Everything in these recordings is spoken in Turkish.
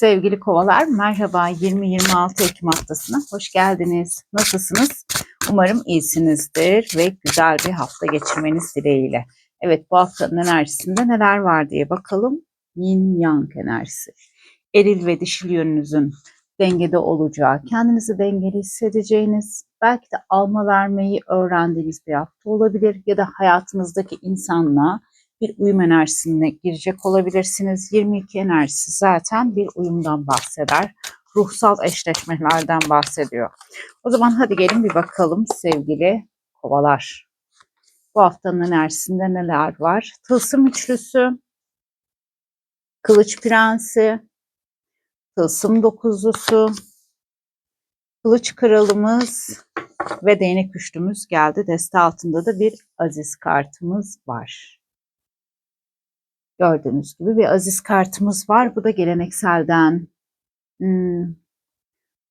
Sevgili kovalar merhaba 20-26 Ekim haftasına hoş geldiniz. Nasılsınız? Umarım iyisinizdir ve güzel bir hafta geçirmeniz dileğiyle. Evet bu haftanın enerjisinde neler var diye bakalım. Yin Yang enerjisi. Eril ve dişil yönünüzün dengede olacağı, kendinizi dengeli hissedeceğiniz, belki de alma vermeyi öğrendiğiniz bir hafta olabilir ya da hayatınızdaki insanla bir uyum enerjisine girecek olabilirsiniz. 22 enerjisi zaten bir uyumdan bahseder. Ruhsal eşleşmelerden bahsediyor. O zaman hadi gelin bir bakalım sevgili kovalar. Bu haftanın enerjisinde neler var? Tılsım üçlüsü, kılıç prensi, tılsım dokuzlusu, kılıç kralımız ve değnek üçlümüz geldi. Deste altında da bir aziz kartımız var. Gördüğünüz gibi bir aziz kartımız var. Bu da gelenekselden hmm,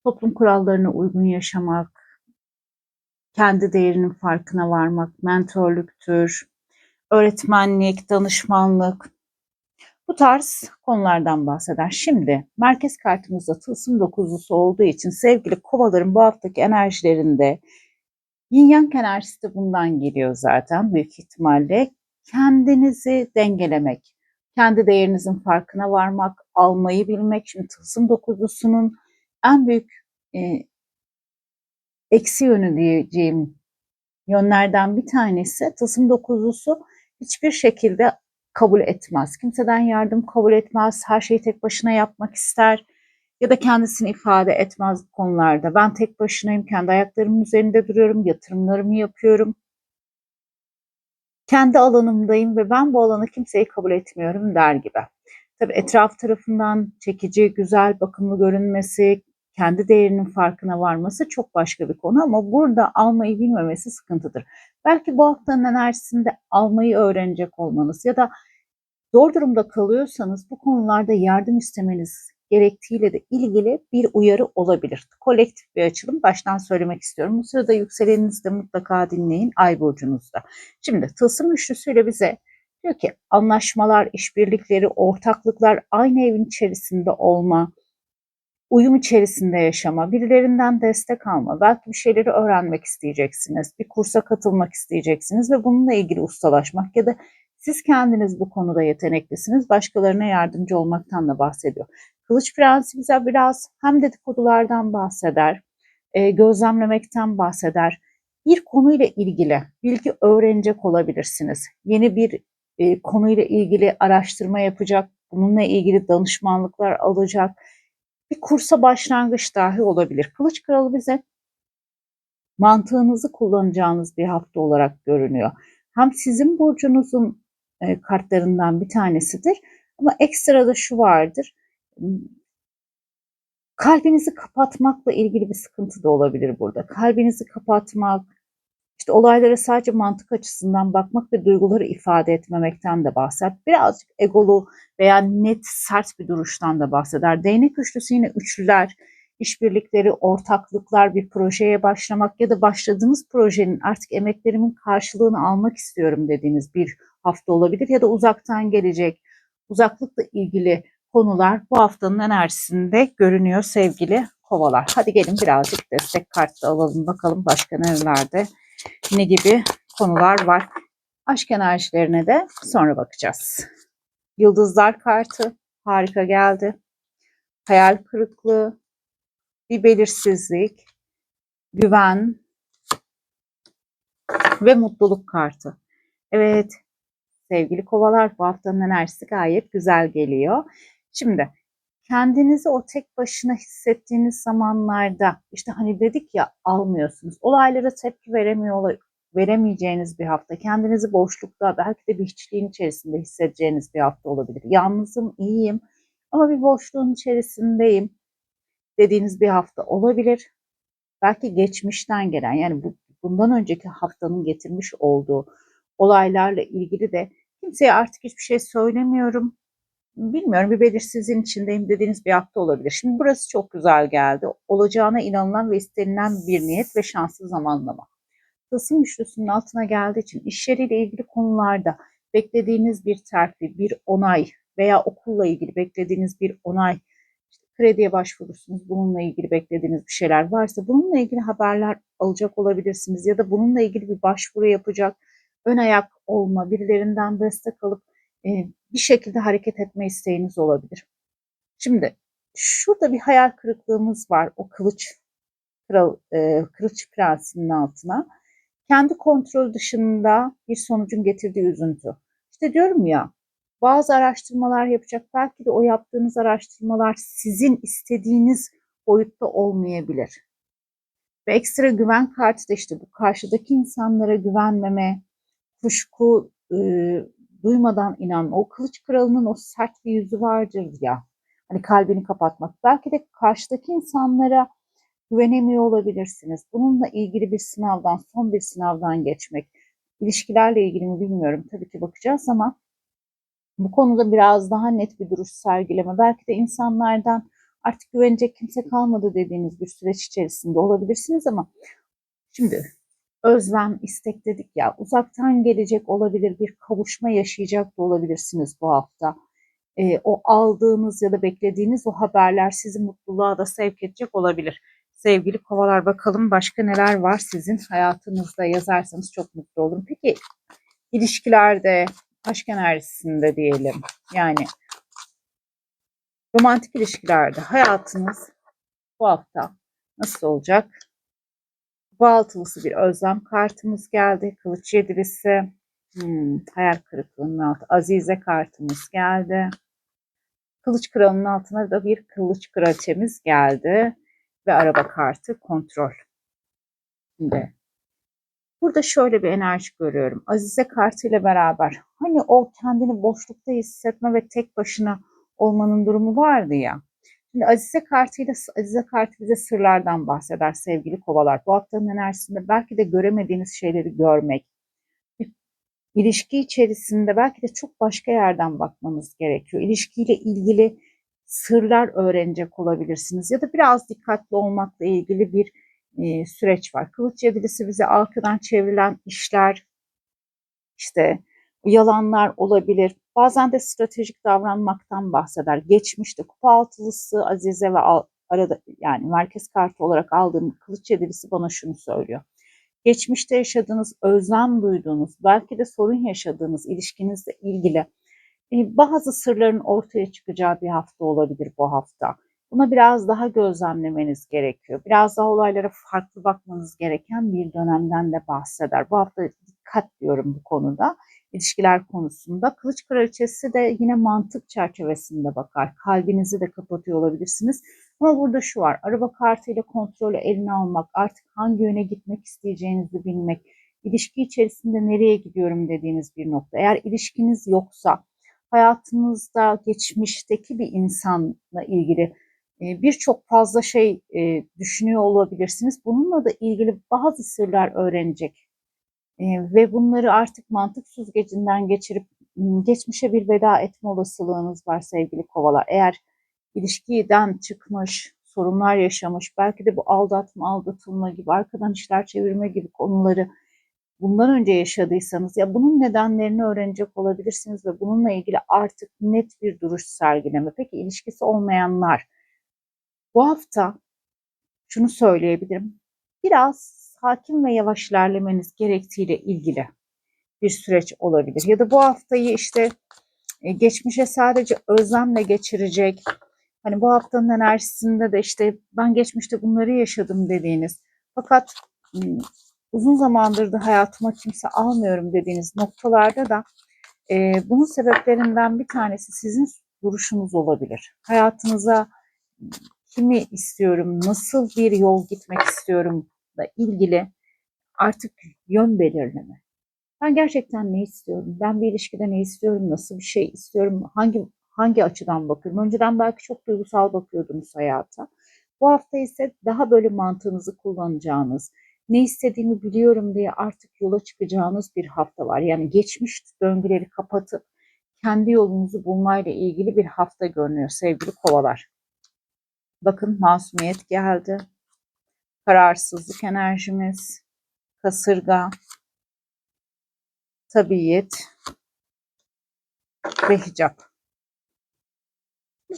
toplum kurallarına uygun yaşamak, kendi değerinin farkına varmak, mentorluktur, öğretmenlik, danışmanlık bu tarz konulardan bahseder. Şimdi merkez kartımızda tılsım dokuzlusu olduğu için sevgili kovaların bu haftaki enerjilerinde yin yang enerjisi de bundan geliyor zaten büyük ihtimalle. Kendinizi dengelemek, kendi değerinizin farkına varmak, almayı bilmek. Şimdi tılsım dokuzlusunun en büyük e, eksi yönü diyeceğim yönlerden bir tanesi tılsım dokuzlusu hiçbir şekilde kabul etmez. Kimseden yardım kabul etmez. Her şeyi tek başına yapmak ister ya da kendisini ifade etmez konularda. Ben tek başınayım, kendi ayaklarımın üzerinde duruyorum, yatırımlarımı yapıyorum kendi alanımdayım ve ben bu alanı kimseyi kabul etmiyorum der gibi. Tabii etraf tarafından çekici, güzel, bakımlı görünmesi, kendi değerinin farkına varması çok başka bir konu ama burada almayı bilmemesi sıkıntıdır. Belki bu haftanın enerjisinde almayı öğrenecek olmanız ya da zor durumda kalıyorsanız bu konularda yardım istemeniz gerektiğiyle de ilgili bir uyarı olabilir. Kolektif bir açılım baştan söylemek istiyorum. Bu sırada yükseleninizi de mutlaka dinleyin ay burcunuzda. Şimdi tılsım üçlüsüyle bize diyor ki anlaşmalar, işbirlikleri, ortaklıklar aynı evin içerisinde olma, uyum içerisinde yaşama, birilerinden destek alma, belki bir şeyleri öğrenmek isteyeceksiniz, bir kursa katılmak isteyeceksiniz ve bununla ilgili ustalaşmak ya da siz kendiniz bu konuda yeteneklisiniz, başkalarına yardımcı olmaktan da bahsediyor. Kılıç Prensi bize biraz hem dedikodulardan bahseder, e, gözlemlemekten bahseder. Bir konuyla ilgili bilgi öğrenecek olabilirsiniz. Yeni bir e, konuyla ilgili araştırma yapacak, bununla ilgili danışmanlıklar alacak. Bir kursa başlangıç dahi olabilir. Kılıç Kralı bize mantığınızı kullanacağınız bir hafta olarak görünüyor. Hem sizin burcunuzun e, kartlarından bir tanesidir ama ekstra da şu vardır kalbinizi kapatmakla ilgili bir sıkıntı da olabilir burada. Kalbinizi kapatmak, işte olaylara sadece mantık açısından bakmak ve duyguları ifade etmemekten de bahseder. Birazcık egolu veya net sert bir duruştan da bahseder. Değnek üçlüsü yine üçlüler, işbirlikleri, ortaklıklar, bir projeye başlamak ya da başladığınız projenin artık emeklerimin karşılığını almak istiyorum dediğiniz bir hafta olabilir ya da uzaktan gelecek, uzaklıkla ilgili konular bu haftanın enerjisinde görünüyor sevgili kovalar. Hadi gelin birazcık destek kartı alalım bakalım başka nerelerde ne gibi konular var. Aşk enerjilerine de sonra bakacağız. Yıldızlar kartı harika geldi. Hayal kırıklığı, bir belirsizlik, güven ve mutluluk kartı. Evet sevgili kovalar bu haftanın enerjisi gayet güzel geliyor. Şimdi kendinizi o tek başına hissettiğiniz zamanlarda işte hani dedik ya almıyorsunuz. Olaylara tepki veremiyor veremeyeceğiniz bir hafta. Kendinizi boşlukta belki de bir hiçliğin içerisinde hissedeceğiniz bir hafta olabilir. Yalnızım, iyiyim ama bir boşluğun içerisindeyim dediğiniz bir hafta olabilir. Belki geçmişten gelen yani bu, bundan önceki haftanın getirmiş olduğu olaylarla ilgili de kimseye artık hiçbir şey söylemiyorum bilmiyorum bir belirsizliğin içindeyim dediğiniz bir hafta olabilir. Şimdi burası çok güzel geldi. Olacağına inanılan ve istenilen bir niyet ve şanslı zamanlama. Tılsım üçlüsünün altına geldiği için iş yeriyle ilgili konularda beklediğiniz bir terfi, bir onay veya okulla ilgili beklediğiniz bir onay, işte krediye başvurursunuz. Bununla ilgili beklediğiniz bir şeyler varsa bununla ilgili haberler alacak olabilirsiniz. Ya da bununla ilgili bir başvuru yapacak, ön ayak olma, birilerinden destek alıp bir şekilde hareket etme isteğiniz olabilir. Şimdi şurada bir hayal kırıklığımız var o kılıç kral, e, kılıç prensinin altına. Kendi kontrol dışında bir sonucun getirdiği üzüntü. İşte diyorum ya bazı araştırmalar yapacak. Belki de o yaptığınız araştırmalar sizin istediğiniz boyutta olmayabilir. Ve ekstra güven kartı da işte bu karşıdaki insanlara güvenmeme, kuşku e, duymadan inan. O kılıç kralının o sert bir yüzü vardır ya. Hani kalbini kapatmak. Belki de karşıdaki insanlara güvenemiyor olabilirsiniz. Bununla ilgili bir sınavdan, son bir sınavdan geçmek. İlişkilerle ilgili mi bilmiyorum. Tabii ki bakacağız ama bu konuda biraz daha net bir duruş sergileme. Belki de insanlardan artık güvenecek kimse kalmadı dediğiniz bir süreç içerisinde olabilirsiniz ama şimdi özlem, istek dedik ya uzaktan gelecek olabilir bir kavuşma yaşayacak da olabilirsiniz bu hafta. E, o aldığınız ya da beklediğiniz o haberler sizi mutluluğa da sevk edecek olabilir. Sevgili kovalar bakalım başka neler var sizin hayatınızda yazarsanız çok mutlu olurum. Peki ilişkilerde, aşk enerjisinde diyelim. Yani romantik ilişkilerde hayatınız bu hafta nasıl olacak? Bu altılısı bir özlem kartımız geldi. Kılıç yedilisi. Hmm, hayal kırıklığının altı. Azize kartımız geldi. Kılıç kralının altına da bir kılıç kraliçemiz geldi. Ve araba kartı kontrol. Şimdi Burada şöyle bir enerji görüyorum. Azize kartıyla beraber hani o kendini boşlukta hissetme ve tek başına olmanın durumu vardı ya. Şimdi Azize kartıyla Azize kartı bize sırlardan bahseder sevgili kovalar. Bu haftanın enerjisinde belki de göremediğiniz şeyleri görmek, ilişki içerisinde belki de çok başka yerden bakmanız gerekiyor. İlişkiyle ilgili sırlar öğrenecek olabilirsiniz ya da biraz dikkatli olmakla ilgili bir e, süreç var. Kılıç yedilisi bize arkadan çevrilen işler, işte yalanlar olabilir. Bazen de stratejik davranmaktan bahseder. Geçmişte kupa altılısı Azize ve arada yani merkez kartı olarak aldığım kılıç yedilisi bana şunu söylüyor. Geçmişte yaşadığınız, özlem duyduğunuz, belki de sorun yaşadığınız ilişkinizle ilgili e, bazı sırların ortaya çıkacağı bir hafta olabilir bu hafta. Buna biraz daha gözlemlemeniz gerekiyor. Biraz daha olaylara farklı bakmanız gereken bir dönemden de bahseder. Bu hafta dikkat diyorum bu konuda. İlişkiler konusunda. Kılıç kraliçesi de yine mantık çerçevesinde bakar. Kalbinizi de kapatıyor olabilirsiniz. Ama burada şu var. Araba kartıyla kontrolü eline almak, artık hangi yöne gitmek isteyeceğinizi bilmek, ilişki içerisinde nereye gidiyorum dediğiniz bir nokta. Eğer ilişkiniz yoksa hayatınızda geçmişteki bir insanla ilgili birçok fazla şey düşünüyor olabilirsiniz. Bununla da ilgili bazı sırlar öğrenecek ve bunları artık mantık süzgecinden geçirip geçmişe bir veda etme olasılığınız var sevgili kovalar. Eğer ilişkiden çıkmış, sorunlar yaşamış, belki de bu aldatma, aldatılma gibi, arkadan işler çevirme gibi konuları bundan önce yaşadıysanız ya bunun nedenlerini öğrenecek olabilirsiniz ve bununla ilgili artık net bir duruş sergileme. Peki ilişkisi olmayanlar, bu hafta şunu söyleyebilirim. Biraz sakin ve yavaş ilerlemeniz gerektiğiyle ilgili bir süreç olabilir. Ya da bu haftayı işte e, geçmişe sadece özlemle geçirecek. Hani bu haftanın enerjisinde de işte ben geçmişte bunları yaşadım dediğiniz. Fakat uzun zamandır da hayatıma kimse almıyorum dediğiniz noktalarda da e, bunun sebeplerinden bir tanesi sizin duruşunuz olabilir. Hayatınıza kimi istiyorum, nasıl bir yol gitmek istiyorum da ilgili artık yön belirleme. Ben gerçekten ne istiyorum? Ben bir ilişkide ne istiyorum? Nasıl bir şey istiyorum? Hangi hangi açıdan bakıyorum? Önceden belki çok duygusal bakıyordunuz hayata. Bu hafta ise daha böyle mantığınızı kullanacağınız, ne istediğimi biliyorum diye artık yola çıkacağınız bir hafta var. Yani geçmiş döngüleri kapatıp kendi yolunuzu bulmayla ilgili bir hafta görünüyor sevgili kovalar. Bakın masumiyet geldi. Kararsızlık enerjimiz. Kasırga. Tabiiyet. Ve hicap.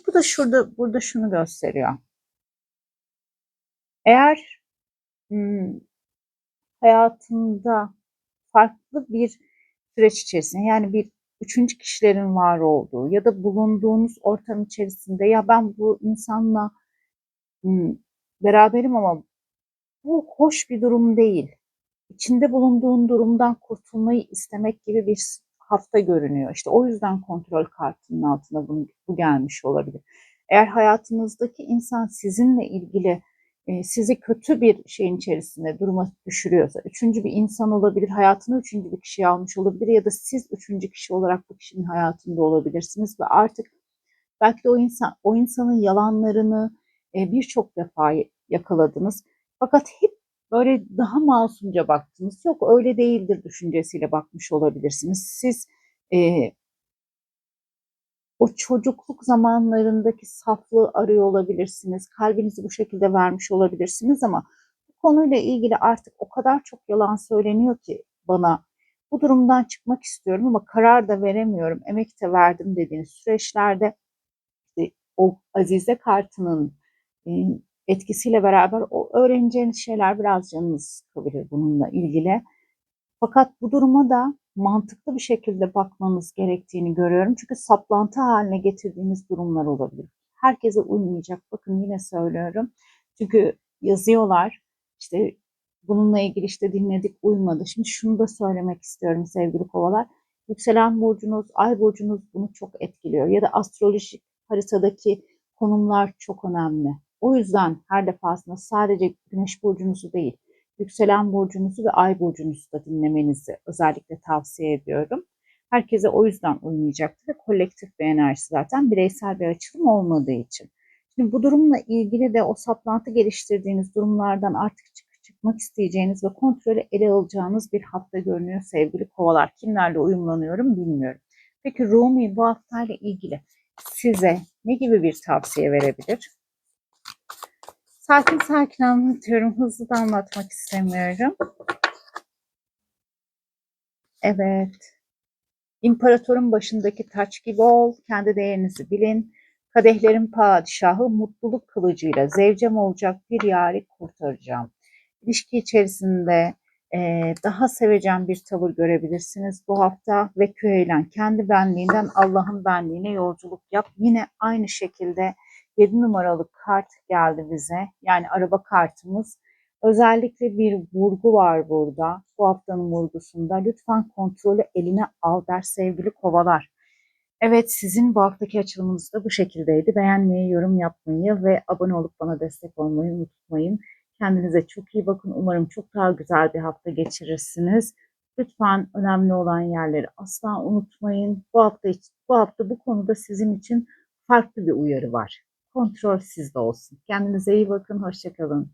Bu da şurada, burada şunu gösteriyor. Eğer hmm, hayatında farklı bir süreç içerisinde yani bir üçüncü kişilerin var olduğu ya da bulunduğunuz ortam içerisinde ya ben bu insanla hmm, beraberim ama bu hoş bir durum değil. İçinde bulunduğun durumdan kurtulmayı istemek gibi bir hafta görünüyor. İşte o yüzden kontrol kartının altına bunu, bu gelmiş olabilir. Eğer hayatınızdaki insan sizinle ilgili e, sizi kötü bir şeyin içerisinde duruma düşürüyorsa, üçüncü bir insan olabilir, hayatını üçüncü bir kişi almış olabilir ya da siz üçüncü kişi olarak bu kişinin hayatında olabilirsiniz ve artık belki de o insan, o insanın yalanlarını e, birçok defa yakaladınız. Fakat hep böyle daha masumca baktınız. Yok öyle değildir düşüncesiyle bakmış olabilirsiniz. Siz e, o çocukluk zamanlarındaki saflığı arıyor olabilirsiniz. Kalbinizi bu şekilde vermiş olabilirsiniz ama bu konuyla ilgili artık o kadar çok yalan söyleniyor ki bana bu durumdan çıkmak istiyorum ama karar da veremiyorum. Emek de verdim dediğiniz süreçlerde işte o Azize kartının etkisiyle beraber o öğreneceğiniz şeyler biraz canınız sıkabilir bununla ilgili. Fakat bu duruma da mantıklı bir şekilde bakmanız gerektiğini görüyorum. Çünkü saplantı haline getirdiğiniz durumlar olabilir. Herkese uymayacak. Bakın yine söylüyorum. Çünkü yazıyorlar. İşte bununla ilgili işte dinledik uymadı. Şimdi şunu da söylemek istiyorum sevgili kovalar. Yükselen burcunuz, ay burcunuz bunu çok etkiliyor. Ya da astrolojik haritadaki konumlar çok önemli. O yüzden her defasında sadece güneş burcunuzu değil, yükselen burcunuzu ve ay burcunuzu da dinlemenizi özellikle tavsiye ediyorum. Herkese o yüzden uymayacaktır ve kolektif bir enerji zaten bireysel bir açılım olmadığı için. Şimdi bu durumla ilgili de o saplantı geliştirdiğiniz durumlardan artık çık çıkmak isteyeceğiniz ve kontrolü ele alacağınız bir hafta görünüyor sevgili kovalar. Kimlerle uyumlanıyorum bilmiyorum. Peki Rumi bu haftayla ilgili size ne gibi bir tavsiye verebilir? Sakin sakin anlatıyorum. Hızlı da anlatmak istemiyorum. Evet. İmparatorun başındaki taç gibi ol. Kendi değerinizi bilin. Kadehlerin padişahı mutluluk kılıcıyla zevcem olacak bir yari kurtaracağım. İlişki içerisinde e, daha sevecen bir tavır görebilirsiniz bu hafta ve köylen kendi benliğinden Allah'ın benliğine yolculuk yap. Yine aynı şekilde 7 numaralı kart geldi bize. Yani araba kartımız. Özellikle bir vurgu var burada. Bu haftanın vurgusunda. Lütfen kontrolü eline al der sevgili kovalar. Evet sizin bu haftaki açılımınız da bu şekildeydi. Beğenmeyi, yorum yapmayı ve abone olup bana destek olmayı unutmayın. Kendinize çok iyi bakın. Umarım çok daha güzel bir hafta geçirirsiniz. Lütfen önemli olan yerleri asla unutmayın. Bu hafta bu hafta bu konuda sizin için farklı bir uyarı var kontrol sizde olsun. Kendinize iyi bakın, hoşçakalın.